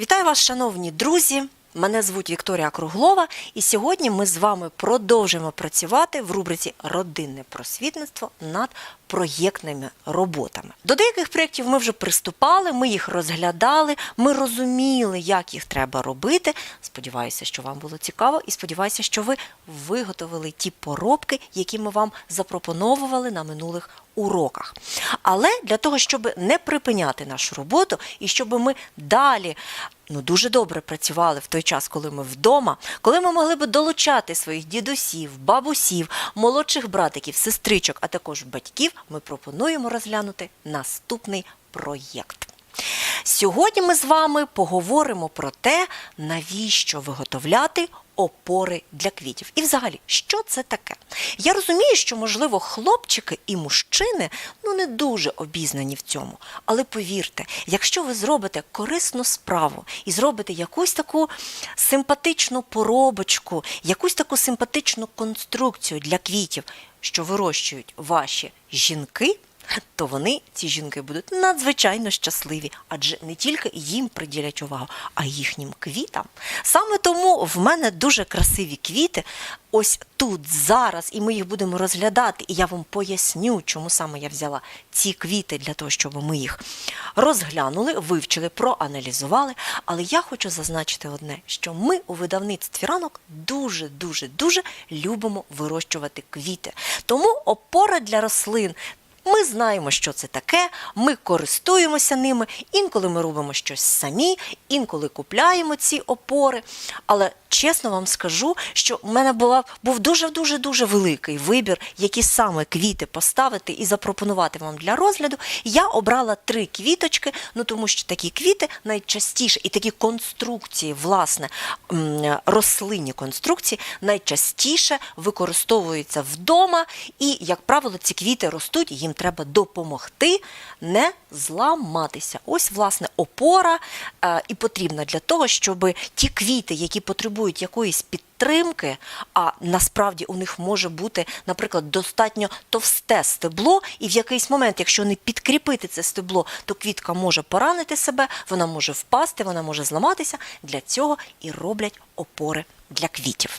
Вітаю вас, шановні друзі! Мене звуть Вікторія Круглова, і сьогодні ми з вами продовжуємо працювати в рубриці Родинне просвітництво над проєктними роботами. До деяких проєктів ми вже приступали, ми їх розглядали, ми розуміли, як їх треба робити. Сподіваюся, що вам було цікаво, і сподіваюся, що ви виготовили ті поробки, які ми вам запропоновували на минулих уроках. Але для того, щоб не припиняти нашу роботу і щоб ми далі ну, дуже добре працювали в той час, коли ми вдома, коли ми могли би долучати своїх дідусів, бабусів, молодших братиків, сестричок, а також батьків, ми пропонуємо розглянути наступний проєкт. Сьогодні ми з вами поговоримо про те, навіщо виготовляти опори для квітів. І взагалі, що це таке? Я розумію, що, можливо, хлопчики і мужчини ну, не дуже обізнані в цьому. Але повірте, якщо ви зробите корисну справу і зробите якусь таку симпатичну поробочку, якусь таку симпатичну конструкцію для квітів, що вирощують ваші жінки, то вони, ці жінки, будуть надзвичайно щасливі, адже не тільки їм приділять увагу, а їхнім квітам. Саме тому в мене дуже красиві квіти. Ось тут зараз, і ми їх будемо розглядати, і я вам поясню, чому саме я взяла ці квіти для того, щоб ми їх розглянули, вивчили, проаналізували. Але я хочу зазначити одне, що ми у видавництві ранок дуже, дуже, дуже любимо вирощувати квіти. Тому опора для рослин. Ми знаємо, що це таке, ми користуємося ними. Інколи ми робимо щось самі, інколи купляємо ці опори. Але чесно вам скажу, що в мене була, був дуже-дуже дуже великий вибір, які саме квіти поставити і запропонувати вам для розгляду. Я обрала три квіточки, ну тому що такі квіти найчастіше і такі конструкції, власне, рослинні конструкції найчастіше використовуються вдома, і, як правило, ці квіти ростуть, їм треба допомогти не зламатися. Ось, власне, опора е, і потрібна для того, щоб ті квіти, які потребують якоїсь підтримки, а насправді у них може бути, наприклад, достатньо товсте стебло, і в якийсь момент, якщо не підкріпити це стебло, то квітка може поранити себе, вона може впасти, вона може зламатися. Для цього і роблять опори для квітів.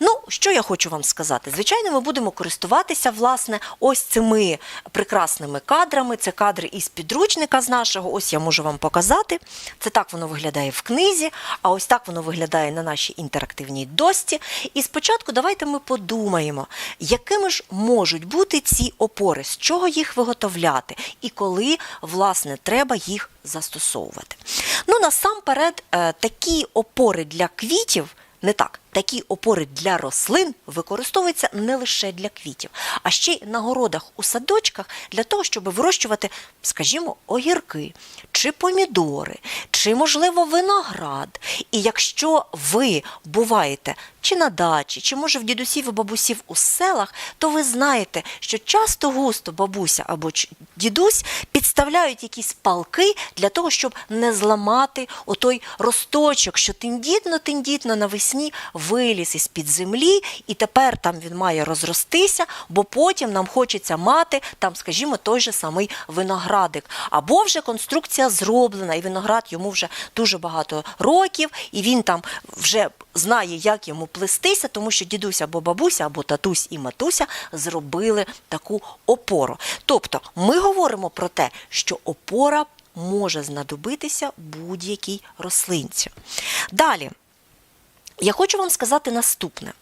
Ну, що я хочу вам сказати? Звичайно, ми будемо користуватися власне ось цими прекрасними кадрами. Це кадри із підручника з нашого. Ось я можу вам показати. Це так воно виглядає в книзі, а ось так воно виглядає на нашій інтерактивній дості. І спочатку давайте ми подумаємо, якими ж можуть бути ці опори, з чого їх виготовляти і коли власне треба їх застосовувати. Ну, насамперед, е, такі опори для квітів. Не так, такі опори для рослин використовуються не лише для квітів, а ще й на городах у садочках для того, щоб вирощувати, скажімо, огірки чи помідори, чи, можливо, виноград. І якщо ви буваєте чи на дачі, чи може в дідусів і бабусів у селах, то ви знаєте, що часто густо бабуся або дідусь підставляють якісь палки для того, щоб не зламати отой росточок, що тендітно-тендітно навесні виліз із-під землі, і тепер там він має розростися, бо потім нам хочеться мати там, скажімо, той же самий виноградик. Або вже конструкція зроблена, і виноград йому вже дуже багато років, і він там вже знає, як йому плестися, тому що дідусь або бабуся, або татусь і матуся зробили таку опору. Тобто ми говоримо про те, що опора може знадобитися будь-якій рослинці. Далі. Я хочу вам сказати наступне.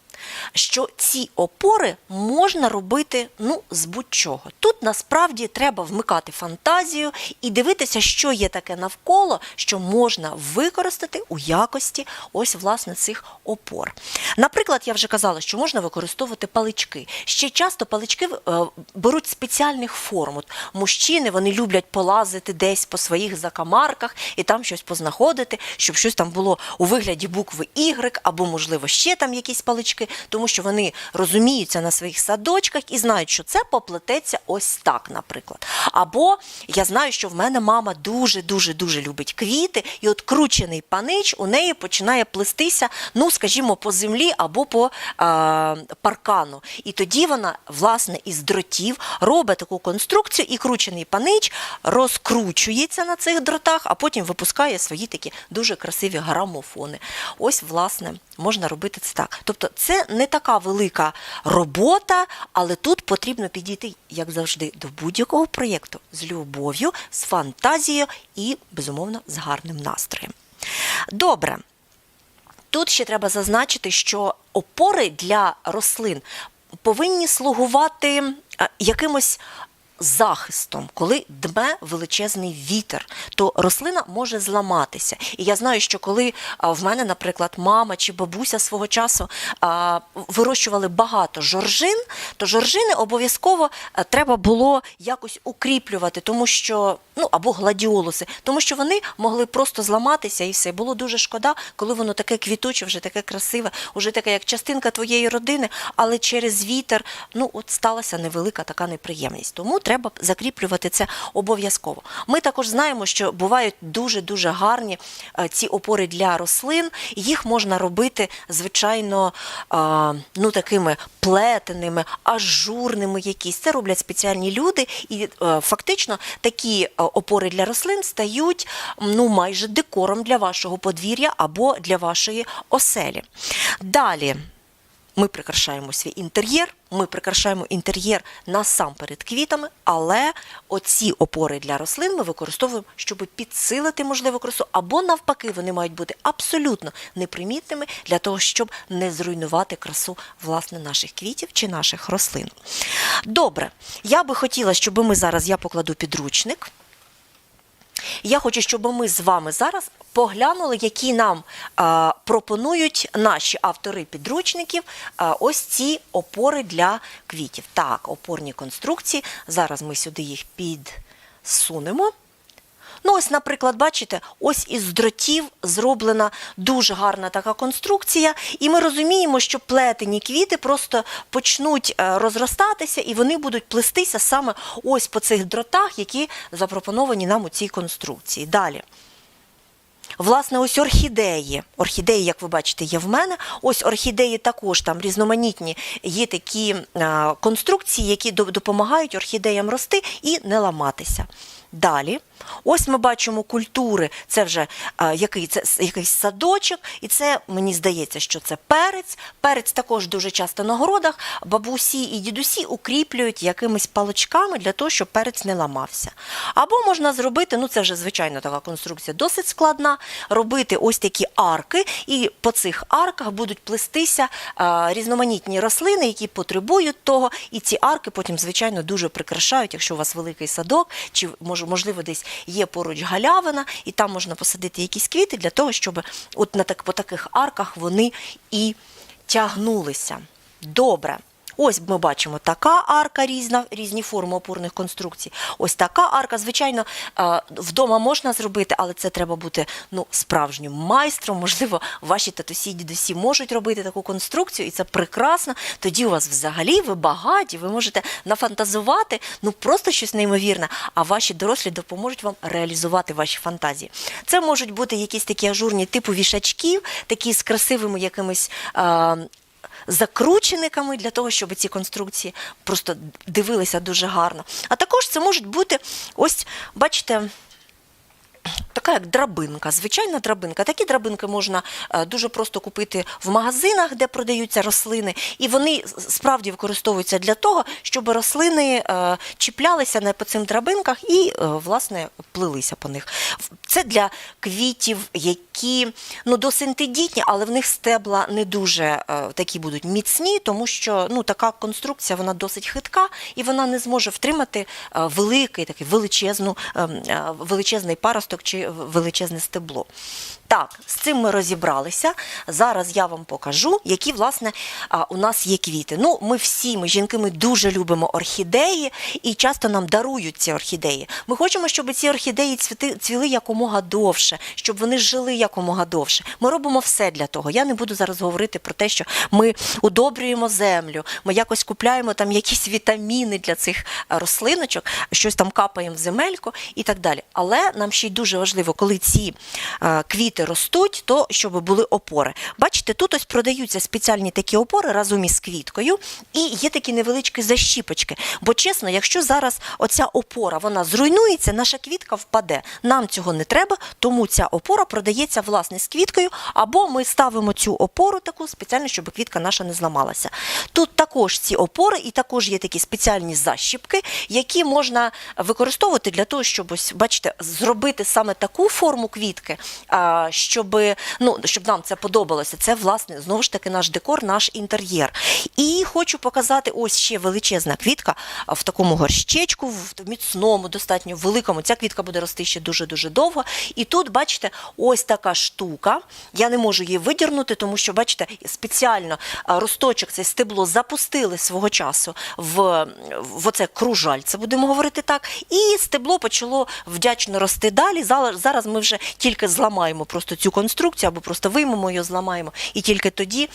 Що ці опори можна робити ну, з будь-чого. Тут насправді треба вмикати фантазію і дивитися, що є таке навколо, що можна використати у якості ось власне цих опор. Наприклад, я вже казала, що можна використовувати палички. Ще часто палички е, беруть спеціальних форм. От мужчини вони люблять полазити десь по своїх закамарках і там щось познаходити, щоб щось там було у вигляді букви Y, або, можливо, ще там якісь палички. Тому що вони розуміються на своїх садочках і знають, що це поплететься ось так, наприклад. Або я знаю, що в мене мама дуже дуже дуже любить квіти, і от кручений панич у неї починає плестися, ну скажімо, по землі або по а, паркану. І тоді вона, власне, із дротів робить таку конструкцію, і кручений панич розкручується на цих дротах, а потім випускає свої такі дуже красиві грамофони. Ось, власне, можна робити це так. Тобто, це не така велика робота, але тут потрібно підійти, як завжди, до будь-якого проєкту з любов'ю, з фантазією і, безумовно, з гарним настроєм. Добре. Тут ще треба зазначити, що опори для рослин повинні слугувати е, якимось захистом, коли дме величезний вітер, то рослина може зламатися. І я знаю, що коли в мене, наприклад, мама чи бабуся свого часу вирощували багато жоржин, то жоржини обов'язково е, треба було якось укріплювати, тому що ну або гладіолуси, тому що вони могли просто зламатися і все. Було дуже шкода, коли воно таке квітуче, вже таке красиве, вже таке як частинка твоєї родини, але через вітер ну от сталася невелика така неприємність. Тому треба закріплювати це обов'язково. Ми також знаємо, що бувають дуже дуже гарні е, ці опори для рослин. Їх можна робити звичайно а, ну такими плетеними, ажурними якісь. Це роблять спеціальні люди, і е, фактично такі е, опори для рослин стають ну майже декором для вашого подвір'я або для вашої оселі. Далі. Ми прикрашаємо свій інтер'єр, ми прикрашаємо інтер'єр насамперед квітами, але оці опори для рослин ми використовуємо, щоб підсилити можливу красу, або навпаки, вони мають бути абсолютно непримітними для того, щоб не зруйнувати красу власне наших квітів чи наших рослин. Добре, я би хотіла, щоб ми зараз я покладу підручник. Я хочу, щоб ми з вами зараз поглянули, які нам а, пропонують наші автори підручників а, ось ці опори для квітів. Так, опорні конструкції. Зараз ми сюди їх підсунемо. Ну, ось, наприклад, бачите, ось із дротів зроблена дуже гарна така конструкція, і ми розуміємо, що плетені квіти просто почнуть е, розростатися, і вони будуть плестися саме ось по цих дротах, які запропоновані нам у цій конструкції. Далі. Власне, ось орхідеї. Орхідеї, як ви бачите, є в мене. Ось орхідеї також там різноманітні є такі е, конструкції, які допомагають орхідеям рости і не ламатися. Далі, ось ми бачимо культури. Це вже е, який, це якийсь садочок, і це мені здається, що це перець. Перець також дуже часто на городах. Бабусі і дідусі укріплюють якимись паличками для того, щоб перець не ламався. Або можна зробити, ну це вже звичайно така конструкція досить складна, робити ось такі арки, і по цих арках будуть плестися е, різноманітні рослини, які потребують того, і ці арки потім, звичайно, дуже прикрашають, якщо у вас великий садок, чи мож- можливо десь є поруч галявина, і там можна посадити якісь квіти для того, щоб от на так, по таких арках вони і тягнулися. Добре. Ось ми бачимо така арка різна, різні форми опорних конструкцій. Ось така арка. Звичайно, е, вдома можна зробити, але це треба бути ну, справжнім майстром. Можливо, ваші татусі, дідусі можуть робити таку конструкцію, і це прекрасно. Тоді у вас взагалі ви багаті, ви можете нафантазувати ну просто щось неймовірне, а ваші дорослі допоможуть вам реалізувати ваші фантазії. Це можуть бути якісь такі ажурні типу вішачків, такі з красивими якимись. Закручениками для того, щоб ці конструкції просто дивилися дуже гарно. А також це можуть бути ось, бачите. Така як драбинка, звичайна драбинка. Такі драбинки можна е, дуже просто купити в магазинах, де продаються рослини, і вони справді використовуються для того, щоб рослини е, чіплялися по цим драбинках і е, власне плилися по них. Це для квітів, які ну досить тендітні, але в них стебла не дуже е, такі будуть міцні, тому що ну така конструкція вона досить хитка і вона не зможе втримати е, великий такий величезну, ем, е, величезний паросток чи величезне стебло. Так, з цим ми розібралися. Зараз я вам покажу, які власне у нас є квіти. Ну, ми всі, ми жінки, ми дуже любимо орхідеї і часто нам дарують ці орхідеї. Ми хочемо, щоб ці орхідеї цвіти, цвіли якомога довше, щоб вони жили якомога довше. Ми робимо все для того. Я не буду зараз говорити про те, що ми удобрюємо землю, ми якось купляємо там якісь вітаміни для цих рослиночок, щось там капаємо в земельку і так далі. Але нам ще й дуже важливо, коли ці е, ростуть, то щоб були опори. Бачите, тут ось продаються спеціальні такі опори разом із квіткою, і є такі невеличкі защіпочки. Бо чесно, якщо зараз оця опора вона зруйнується, наша квітка впаде. Нам цього не треба, тому ця опора продається власне з квіткою, або ми ставимо цю опору таку спеціально, щоб квітка наша не зламалася. Тут також ці опори, і також є такі спеціальні защіпки, які можна використовувати для того, щоб ось бачите, зробити саме таку форму квітки, щоб, ну, щоб нам це подобалося. Це власне знову ж таки наш декор, наш інтер'єр. І хочу показати ось ще величезна квітка в такому горщечку, в міцному, достатньо великому. Ця квітка буде рости ще дуже дуже довго. І тут, бачите, ось така штука. Я не можу її видірнути, тому що, бачите, спеціально росточок, це стебло запустили свого часу в, в оце кружальце, будемо говорити так. І стебло почало вдячно рости далі. Зараз ми вже тільки зламаємо просто цю конструкцію або просто виймемо її, зламаємо. І тільки тоді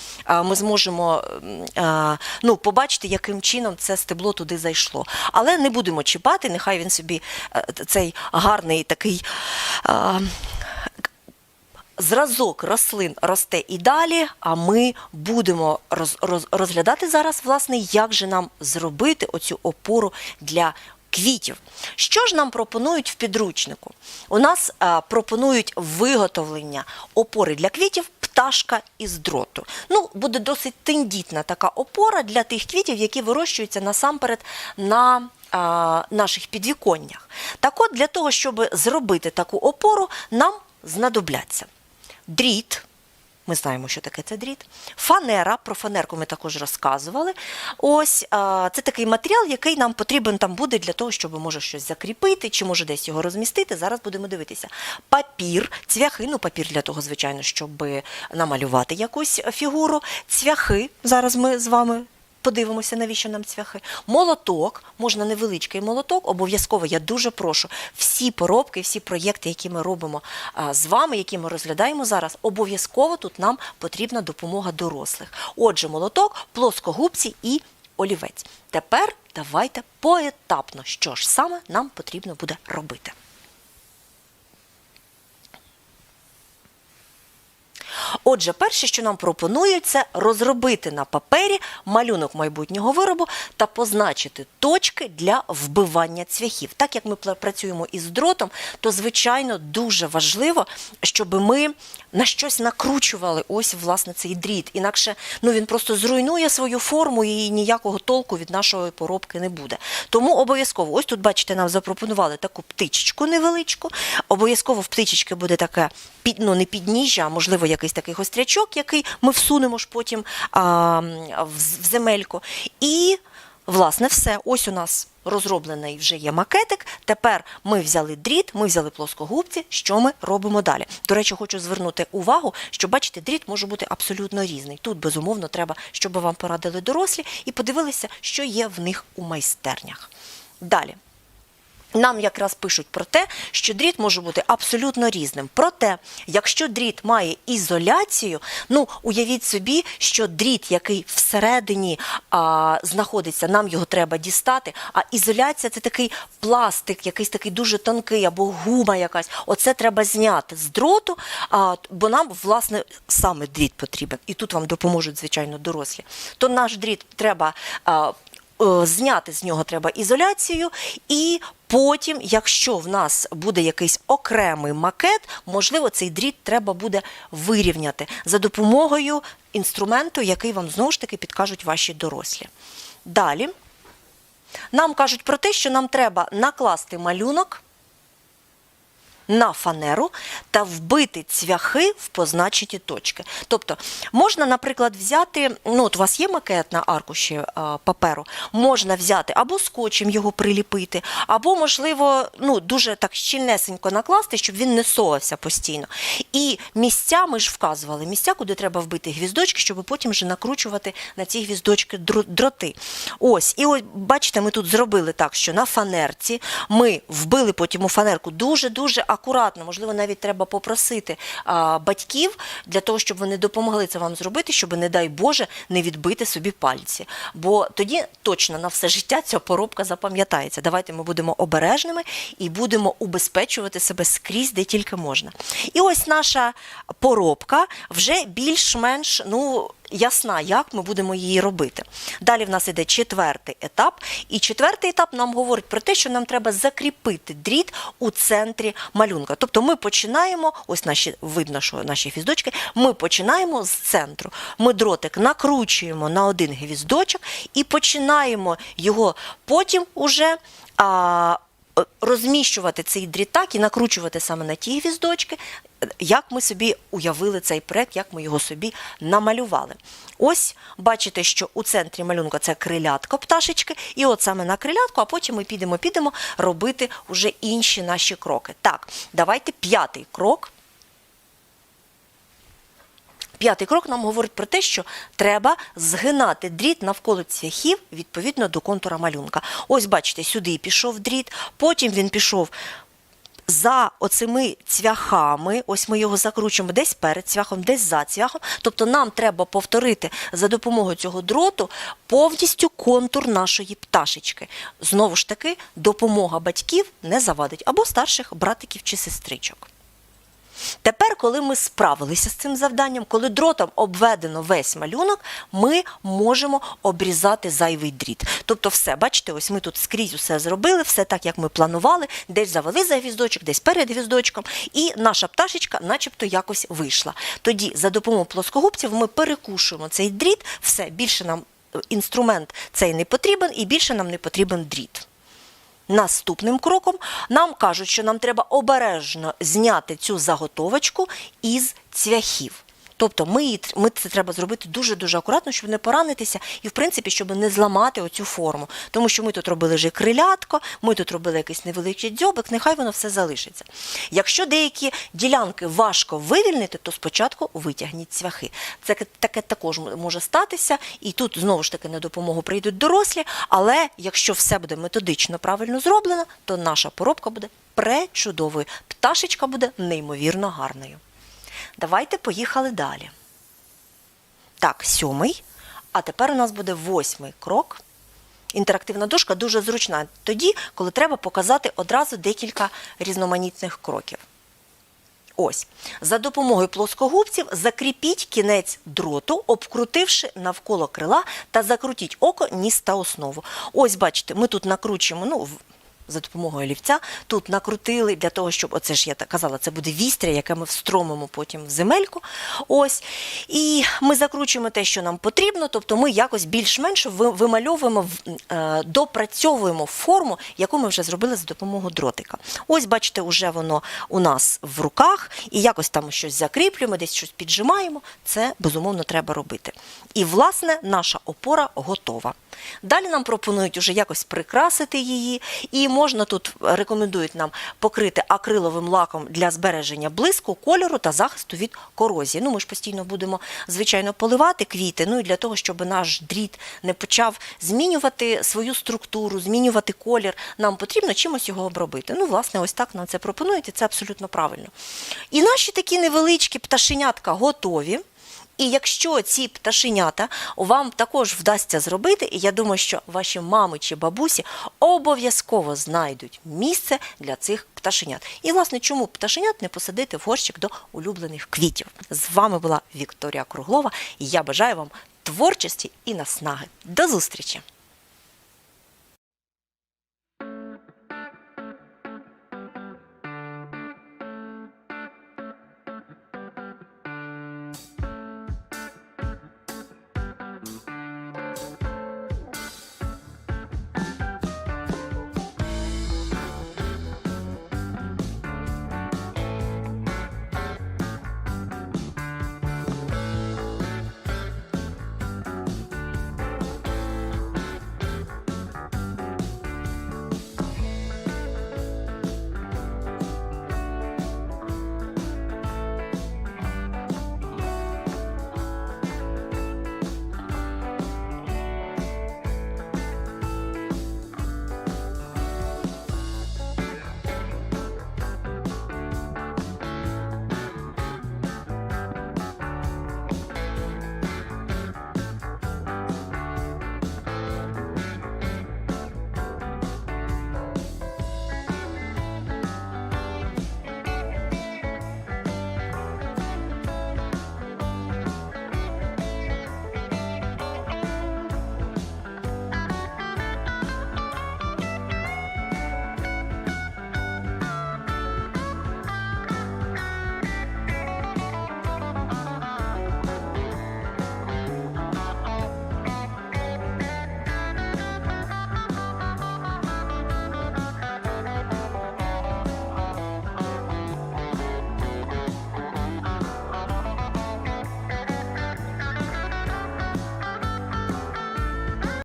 ми зможемо ну, побачити, яким чином це стебло туди зайшло. Але не будемо чіпати, нехай він собі е, цей гарний такий. Зразок рослин росте і далі, а ми будемо роз, роз, розглядати зараз, власне, як же нам зробити оцю опору для квітів. Що ж нам пропонують в підручнику? У нас а, пропонують виготовлення опори для квітів пташка із дроту. Ну, буде досить тендітна така опора для тих квітів, які вирощуються насамперед на а, наших підвіконнях. Так от, для того, щоб зробити таку опору, нам знадобляться дріт. Ми знаємо, що таке це дріт. Фанера, про фанерку ми також розказували. Ось це такий матеріал, який нам потрібен там буде для того, щоб може щось закріпити, чи може десь його розмістити. Зараз будемо дивитися. Папір, цвяхи, ну папір для того, звичайно, щоб намалювати якусь фігуру. Цвяхи. Зараз ми з вами. Подивимося, навіщо нам цвяхи. Молоток, можна невеличкий молоток, обов'язково я дуже прошу. Всі поробки, всі проєкти, які ми робимо з вами, які ми розглядаємо зараз, обов'язково тут нам потрібна допомога дорослих. Отже, молоток, плоскогубці і олівець. Тепер давайте поетапно, що ж саме нам потрібно буде робити. Отже, перше, що нам пропонують, це розробити на папері малюнок майбутнього виробу та позначити точки для вбивання цвяхів. Так як ми працюємо із дротом, то звичайно дуже важливо, щоб ми на щось накручували ось власне цей дріт. Інакше ну він просто зруйнує свою форму і ніякого толку від нашої поробки не буде. Тому обов'язково, ось тут бачите, нам запропонували таку птичечку невеличку. Обов'язково в птичечки буде таке ну, не підніжжя, а можливо якийсь такий гострячок, який ми всунемо ж потім а, в земельку. І Власне, все. Ось у нас розроблений вже є макетик. Тепер ми взяли дріт, ми взяли плоскогубці. Що ми робимо далі? До речі, хочу звернути увагу, що бачите, дріт може бути абсолютно різний. Тут, безумовно, треба, щоб вам порадили дорослі і подивилися, що є в них у майстернях. Далі. Нам якраз пишуть про те, що дріт може бути абсолютно різним. Проте, якщо дріт має ізоляцію, ну уявіть собі, що дріт, який всередині а, знаходиться, нам його треба дістати. А ізоляція це такий пластик, якийсь такий дуже тонкий або гума якась. Оце треба зняти з дроту, а, бо нам власне саме дріт потрібен. І тут вам допоможуть, звичайно, дорослі. То наш дріт треба. А, Зняти з нього треба ізоляцію, і потім, якщо в нас буде якийсь окремий макет, можливо, цей дріт треба буде вирівняти за допомогою інструменту, який вам знову ж таки підкажуть ваші дорослі. Далі нам кажуть про те, що нам треба накласти малюнок на фанеру та вбити цвяхи в позначені точки. Тобто можна, наприклад, взяти, ну от у вас є макет на аркуші а, паперу, можна взяти або скотчем його приліпити, або, можливо, ну дуже так щільнесенько накласти, щоб він не совався постійно. І місця ми ж вказували, місця, куди треба вбити гвіздочки, щоб потім вже накручувати на ці гвіздочки дроти. Ось, і ось бачите, ми тут зробили так, що на фанерці ми вбили потім у фанерку дуже-дуже акуратно, можливо, навіть треба попросити а, батьків для того, щоб вони допомогли це вам зробити, щоб, не дай Боже, не відбити собі пальці. Бо тоді точно на все життя ця поробка запам'ятається. Давайте ми будемо обережними і будемо убезпечувати себе скрізь, де тільки можна. І ось наша поробка вже більш-менш, ну. Ясна, як ми будемо її робити. Далі в нас іде четвертий етап, і четвертий етап нам говорить про те, що нам треба закріпити дріт у центрі малюнка. Тобто ми починаємо, ось наші видно, що наші гвіздочки, ми починаємо з центру. Ми дротик накручуємо на один гвіздочок і починаємо його потім уже. А, Розміщувати цей дрітак і накручувати саме на ті гвіздочки, як ми собі уявили цей проект, як ми його собі намалювали. Ось бачите, що у центрі малюнка це крилятко пташечки, і от саме на крилятку, а потім ми підемо, підемо робити вже інші наші кроки. Так, давайте п'ятий крок. П'ятий крок нам говорить про те, що треба згинати дріт навколо цвяхів відповідно до контура малюнка. Ось бачите, сюди пішов дріт, потім він пішов за оцими цвяхами, ось ми його закручуємо десь перед цвяхом, десь за цвяхом. Тобто нам треба повторити за допомогою цього дроту повністю контур нашої пташечки. Знову ж таки, допомога батьків не завадить або старших братиків чи сестричок. Тепер, коли ми справилися з цим завданням, коли дротом обведено весь малюнок, ми можемо обрізати зайвий дріт. Тобто, все, бачите, ось ми тут скрізь усе зробили, все так, як ми планували, десь завели за гвіздочок, десь перед гвіздочком, і наша пташечка, начебто, якось вийшла. Тоді, за допомогою плоскогубців, ми перекушуємо цей дріт, все більше нам е, інструмент цей не потрібен, і більше нам не потрібен дріт. Наступним кроком нам кажуть, що нам треба обережно зняти цю заготовочку із цвяхів. Тобто ми, ми це треба зробити дуже-дуже акуратно, щоб не поранитися і, в принципі, щоб не зламати оцю форму. Тому що ми тут робили вже крилятко, ми тут робили якийсь невеликий дзьобик, нехай воно все залишиться. Якщо деякі ділянки важко вивільнити, то спочатку витягніть цвяхи. Це таке також може статися, і тут знову ж таки на допомогу прийдуть дорослі. Але якщо все буде методично правильно зроблено, то наша поробка буде пречудовою. Пташечка буде неймовірно гарною. Давайте поїхали далі. Так, сьомий. А тепер у нас буде восьмий крок. Інтерактивна дошка дуже зручна тоді, коли треба показати одразу декілька різноманітних кроків. Ось. За допомогою плоскогубців закріпіть кінець дроту, обкрутивши навколо крила та закрутіть око, ніс та основу. Ось, бачите, ми тут накручуємо, ну, за допомогою олівця, тут накрутили для того, щоб, оце ж я так казала, це буде вістря, яке ми встромимо потім в земельку. Ось. І ми закручуємо те, що нам потрібно, тобто ми якось більш-менш вимальовуємо, е, допрацьовуємо форму, яку ми вже зробили за допомогою дротика. Ось, бачите, уже воно у нас в руках, і якось там щось закріплюємо, десь щось піджимаємо. Це безумовно треба робити. І, власне, наша опора готова. Далі нам пропонують уже якось прикрасити її, і можна тут рекомендують нам покрити акриловим лаком для збереження блиску, кольору та захисту від корозії. Ну, ми ж постійно будемо, звичайно, поливати квіти, ну і для того, щоб наш дріт не почав змінювати свою структуру, змінювати колір, нам потрібно чимось його обробити. Ну, власне, ось так нам це пропонують, і це абсолютно правильно. І наші такі невеличкі пташенятка готові. І якщо ці пташенята вам також вдасться зробити, і я думаю, що ваші мами чи бабусі обов'язково знайдуть місце для цих пташенят. І, власне, чому пташенят не посадити в горщик до улюблених квітів? З вами була Вікторія Круглова, і я бажаю вам творчості і наснаги. До зустрічі!